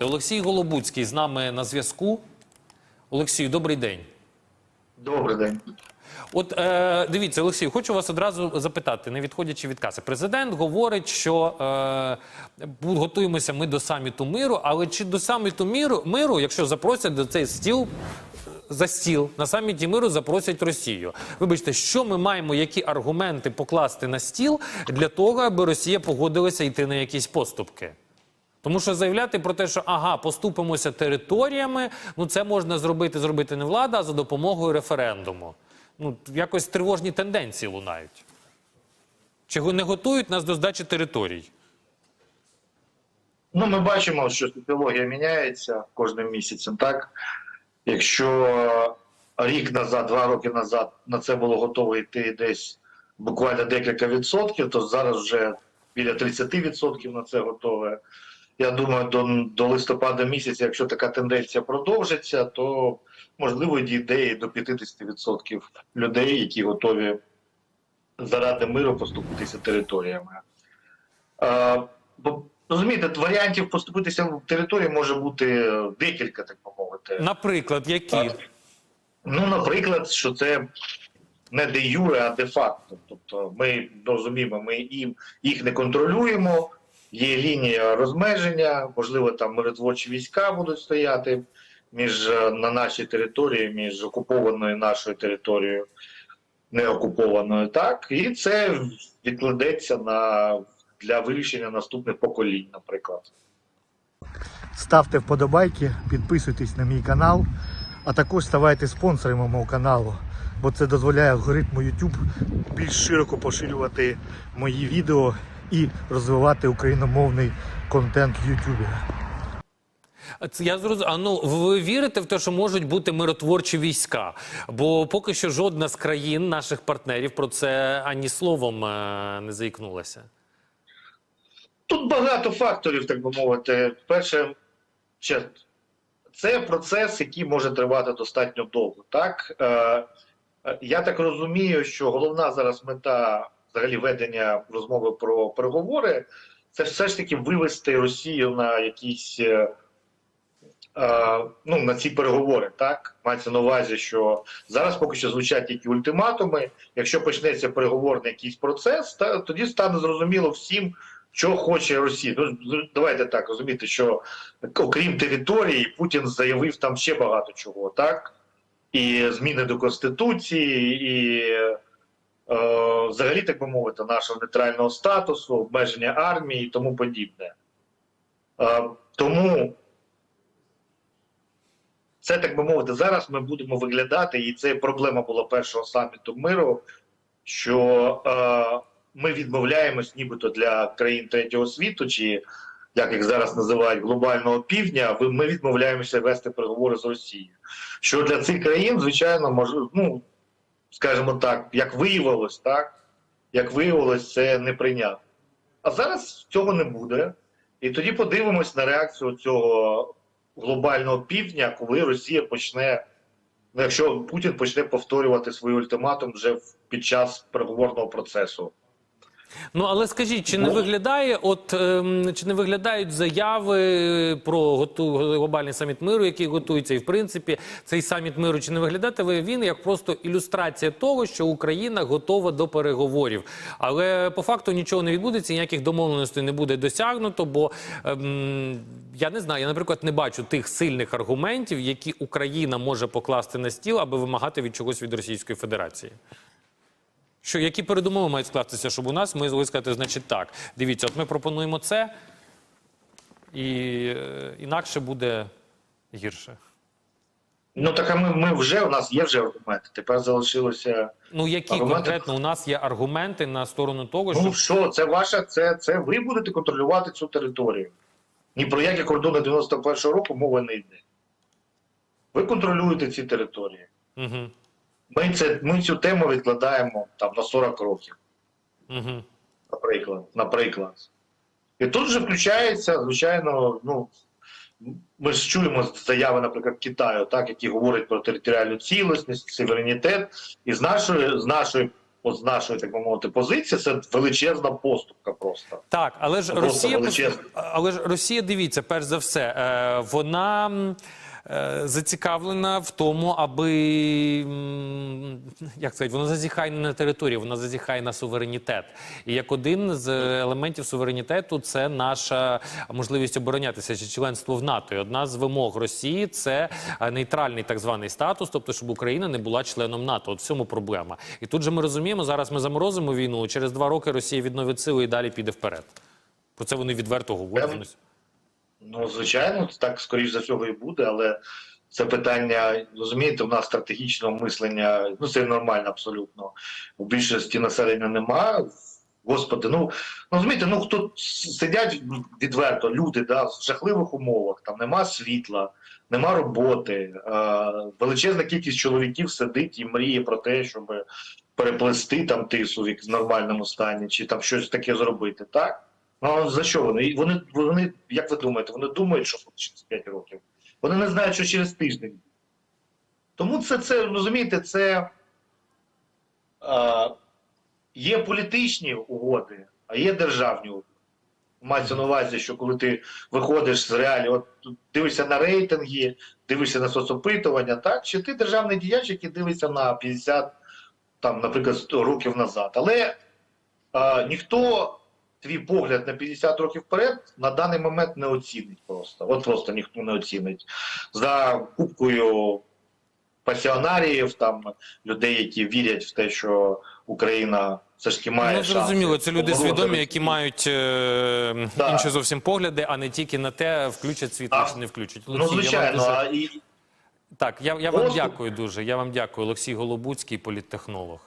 Олексій Голобуцький з нами на зв'язку. Олексію, добрий день. Добрий день. От е, дивіться, Олексій, хочу вас одразу запитати, не відходячи від каси. Президент говорить, що е, готуємося ми до саміту миру, але чи до саміту миру, миру, якщо запросять до цей стіл за стіл на саміті миру запросять Росію. Вибачте, що ми маємо, які аргументи покласти на стіл для того, аби Росія погодилася йти на якісь поступки? Тому що заявляти про те, що ага, поступимося територіями, ну це можна зробити, зробити не влада, а за допомогою референдуму. Ну, якось тривожні тенденції лунають. Чи не готують нас до здачі територій? Ну, ми бачимо, що соціологія міняється кожним місяцем. Так, якщо рік назад, два роки назад на це було готово йти десь буквально декілька відсотків, то зараз вже біля 30% на це готове. Я думаю, до, до листопада місяця, якщо така тенденція продовжиться, то можливо дійде і до 50% людей, які готові заради миру поступитися територіями. Е, бо розумієте, варіантів поступитися в території може бути декілька, так би мовити. Наприклад, які? Так. Ну, наприклад, що це не де юре, а де факто. Тобто ми розуміємо, ми їм їх не контролюємо. Є лінія розмеження, можливо, там миротворчі війська будуть стояти між е, на нашій території, між окупованою нашою територією, неокупованою, так і це відкладеться на для вирішення наступних поколінь, наприклад. Ставте вподобайки, підписуйтесь на мій канал, а також ставайте спонсорами мого каналу, бо це дозволяє алгоритму YouTube більш широко поширювати мої відео і розвивати україномовний контент в Це я зрозумів. А ну ви вірите в те, що можуть бути миротворчі війська? Бо поки що жодна з країн наших партнерів про це ані словом е, не заікнулася. Тут багато факторів, так би мовити. Перше, це процес, який може тривати достатньо довго. Так? Е, е, я так розумію, що головна зараз мета взагалі ведення розмови про переговори це все ж таки вивести Росію на якісь. е, е, Ну, на ці переговори, так мається на увазі, що зараз поки що звучать тільки ультиматуми. Якщо почнеться переговорний якийсь процес, та тоді стане зрозуміло всім, що хоче Росія. Ну давайте так розуміти, що окрім території, Путін заявив там ще багато чого, так? І зміни до Конституції, і взагалі, так би мовити, нашого нейтрального статусу, обмеження армії і тому подібне. Е, тому це так би мовити, зараз ми будемо виглядати, і це проблема була першого саміту миру, що е, ми відмовляємось, нібито для країн третього світу, чи як їх зараз називають глобального півдня. Ми відмовляємося вести переговори з Росією. Що для цих країн, звичайно, може, ну скажімо так, як виявилось, так як виявилось, це не прийняв. А зараз цього не буде. І тоді подивимось на реакцію цього глобального півдня, коли Росія почне, ну, якщо Путін почне повторювати свій ультиматум вже під час переговорного процесу. Ну але скажіть, чи не Ну. виглядає, от ем, чи не виглядають заяви про готу глобальний саміт миру, який готується, і в принципі цей саміт миру, чи не виглядає він як просто ілюстрація того, що Україна готова до переговорів, але по факту нічого не відбудеться, ніяких домовленостей не буде досягнуто, бо ем, я не знаю, я, наприклад, не бачу тих сильних аргументів, які Україна може покласти на стіл, аби вимагати від чогось від Російської Федерації. Що які передумови мають скластися, щоб у нас ми сказати, значить так. Дивіться, от ми пропонуємо це, і е, інакше буде гірше. Ну так а ми, ми вже у нас є вже аргументи. Тепер залишилося. Ну які Аргументи? конкретно у нас є аргументи на сторону того, що Ну що, це ваша, це, це ви будете контролювати цю територію. Ні про які кордони 91-го року мова не йде. Ви контролюєте ці території. угу, Ми, це, ми цю тему відкладаємо там на 40 років. угу. наприклад. наприклад. І тут же включається, звичайно, ну, ми ж чуємо заяви, наприклад, Китаю, так, які говорять про територіальну цілісність, суверенітет. І з нашої, з нашої от з нашої, так би мовити, позиції, це величезна поступка просто. Так, але ж Просто Росія, величезно. але ж Росія, дивіться, перш за все, е, вона зацікавлена в тому, аби як сказати, вона зазіхає не на територію, вона зазіхає на суверенітет. І як один з елементів суверенітету це наша можливість оборонятися чи членство в НАТО. І одна з вимог Росії це е, нейтральний так званий статус, тобто щоб Україна не була членом НАТО. От в цьому проблема. І тут же ми розуміємо, зараз ми заморозимо війну. Через два роки Росія відновить сили і далі піде вперед. Про це вони відверто говорять. Ну, звичайно, так скоріш за всього і буде, але це питання, розумієте, у нас стратегічного мислення, ну це нормально абсолютно. У більшості населення нема. Господи, ну ну, розумієте, ну хто сидять відверто, люди да, в жахливих умовах, там нема світла, нема роботи. Е, величезна кількість чоловіків сидить і мріє про те, щоб переплести там тису в нормальному стані, чи там щось таке зробити, так? Ну за що вони? Вони, вони, як ви думаєте, вони думають, що через 5 років. Вони не знають, що через тиждень. Тому це, це розумієте, це е, є політичні угоди, а є державні угоди. Мається на увазі, що коли ти виходиш з реалії, от дивишся на рейтинги, дивишся на соцопитування, так? Чи ти державний діяч, який дивиться на 50, там, наприклад, 100 років назад. Але е, ніхто твій погляд на 50 років вперед на даний момент не оцінить просто. От просто ніхто не оцінить. За кубкою пасіонаріїв, там людей, які вірять в те, що Україна все ж таки має Ну, шанси зрозуміло, це люди свідомі, які мають е, Так. інші зовсім погляди, а не тільки на те, включать світло чи не включать. Ну, Олексій, я дуже- а і Так, я, я вам дякую дуже. Я вам дякую. Олексій Голобуцький, політтехнолог.